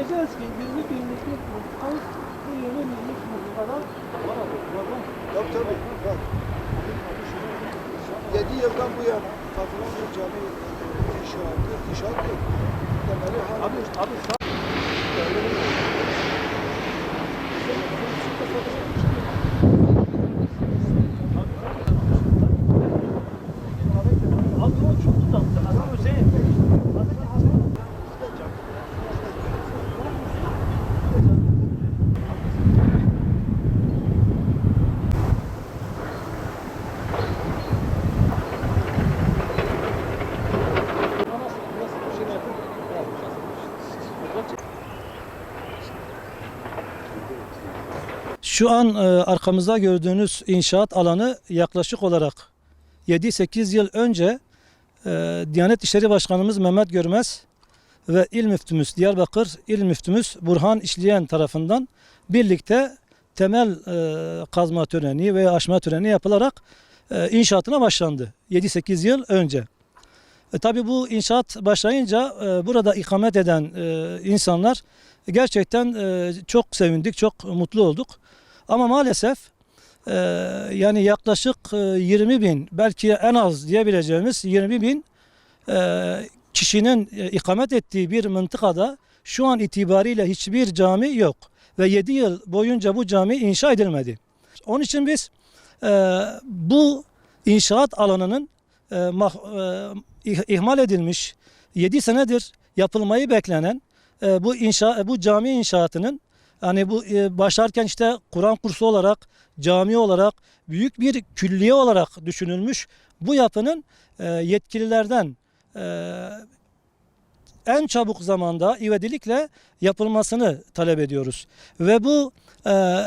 diyeceğiz ki 20 binlik bir mıntıka bu 20 binlik mıntıkadan Tabii tabii. Bak. 7 yıldan bu yana katılan bir cami inşaatı, inşaat yok. Temeli hala abi abi sa- Abi Şu an e, arkamızda gördüğünüz inşaat alanı yaklaşık olarak 7-8 yıl önce e, Diyanet İşleri Başkanımız Mehmet Görmez ve İl Müftümüz Diyarbakır İl Müftümüz Burhan İşleyen tarafından birlikte temel e, kazma töreni veya aşma töreni yapılarak inşaatına başlandı 7-8 yıl önce. E, tabii bu inşaat başlayınca e, burada ikamet eden e, insanlar gerçekten e, çok sevindik, çok mutlu olduk. Ama maalesef e, yani yaklaşık e, 20 bin belki en az diyebileceğimiz 20 bin e, kişinin e, ikamet ettiği bir mıntıkada şu an itibariyle hiçbir cami yok. Ve 7 yıl boyunca bu cami inşa edilmedi. Onun için biz e, bu inşaat alanının e, e, ihmal edilmiş 7 senedir yapılmayı beklenen e, bu inşa bu cami inşaatının hani bu e, başlarken işte Kur'an kursu olarak cami olarak büyük bir külliye olarak düşünülmüş bu yapının e, yetkililerden e, en çabuk zamanda ivedilikle yapılmasını talep ediyoruz. Ve bu e,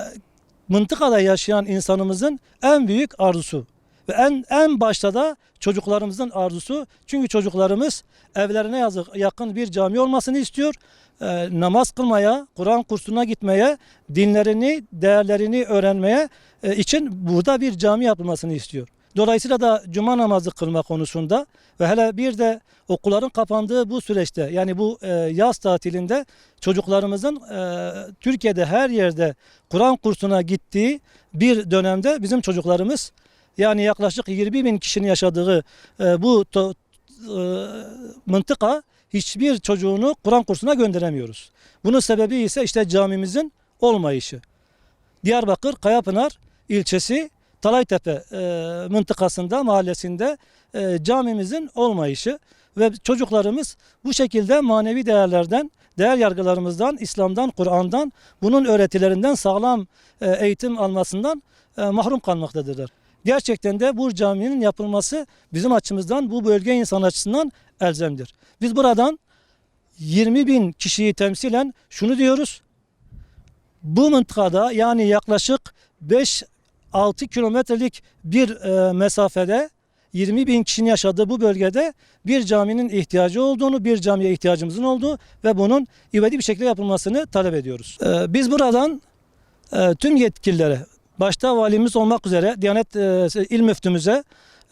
mıntıkada yaşayan insanımızın en büyük arzusu. Ve en en başta da çocuklarımızın arzusu. Çünkü çocuklarımız evlerine yazık yakın bir cami olmasını istiyor. E, namaz kılmaya, Kur'an kursuna gitmeye, dinlerini, değerlerini öğrenmeye e, için burada bir cami yapılmasını istiyor. Dolayısıyla da cuma namazı kılma konusunda ve hele bir de okulların kapandığı bu süreçte yani bu e, yaz tatilinde çocuklarımızın e, Türkiye'de her yerde Kur'an kursuna gittiği bir dönemde bizim çocuklarımız yani yaklaşık 20 bin kişinin yaşadığı e, bu to, e, mıntıka hiçbir çocuğunu Kur'an kursuna gönderemiyoruz. Bunun sebebi ise işte camimizin olmayışı. Diyarbakır Kayapınar ilçesi Talaytepe e, mıntıkasında mahallesinde e, camimizin olmayışı ve çocuklarımız bu şekilde manevi değerlerden, değer yargılarımızdan, İslam'dan, Kur'an'dan, bunun öğretilerinden sağlam eğitim almasından mahrum kalmaktadırlar. Gerçekten de bu caminin yapılması bizim açımızdan, bu bölge insan açısından elzemdir. Biz buradan 20 bin kişiyi temsilen şunu diyoruz. Bu mıntıkada yani yaklaşık 5 6 kilometrelik bir e, mesafede 20 bin kişinin yaşadığı bu bölgede bir caminin ihtiyacı olduğunu, bir camiye ihtiyacımızın olduğu ve bunun ivedi bir şekilde yapılmasını talep ediyoruz. E, biz buradan e, tüm yetkililere, başta valimiz olmak üzere Diyanet e, İl Müftümüze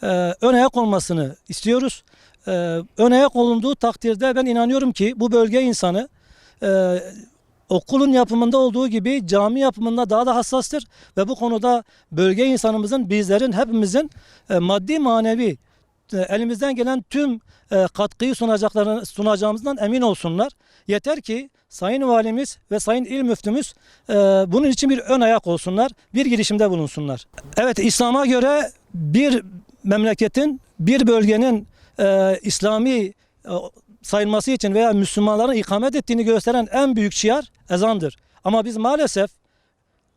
e, ön ayak olmasını istiyoruz. E, ön ayak olunduğu takdirde ben inanıyorum ki bu bölge insanı e, okulun yapımında olduğu gibi cami yapımında daha da hassastır ve bu konuda bölge insanımızın, bizlerin, hepimizin e, maddi manevi elimizden gelen tüm e, katkıyı sunacaklarını sunacağımızdan emin olsunlar. Yeter ki Sayın Valimiz ve Sayın İl Müftümüz e, bunun için bir ön ayak olsunlar, bir girişimde bulunsunlar. Evet İslam'a göre bir memleketin, bir bölgenin e, İslami e, sayılması için veya Müslümanların ikamet ettiğini gösteren en büyük şiar ezandır. Ama biz maalesef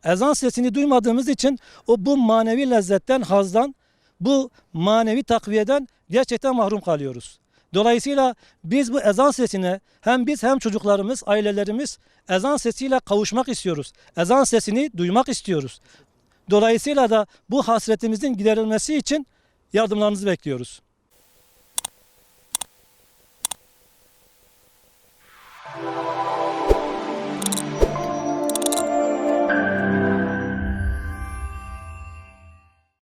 ezan sesini duymadığımız için o bu manevi lezzetten, hazdan, bu manevi takviyeden gerçekten mahrum kalıyoruz. Dolayısıyla biz bu ezan sesine hem biz hem çocuklarımız, ailelerimiz ezan sesiyle kavuşmak istiyoruz. Ezan sesini duymak istiyoruz. Dolayısıyla da bu hasretimizin giderilmesi için yardımlarınızı bekliyoruz.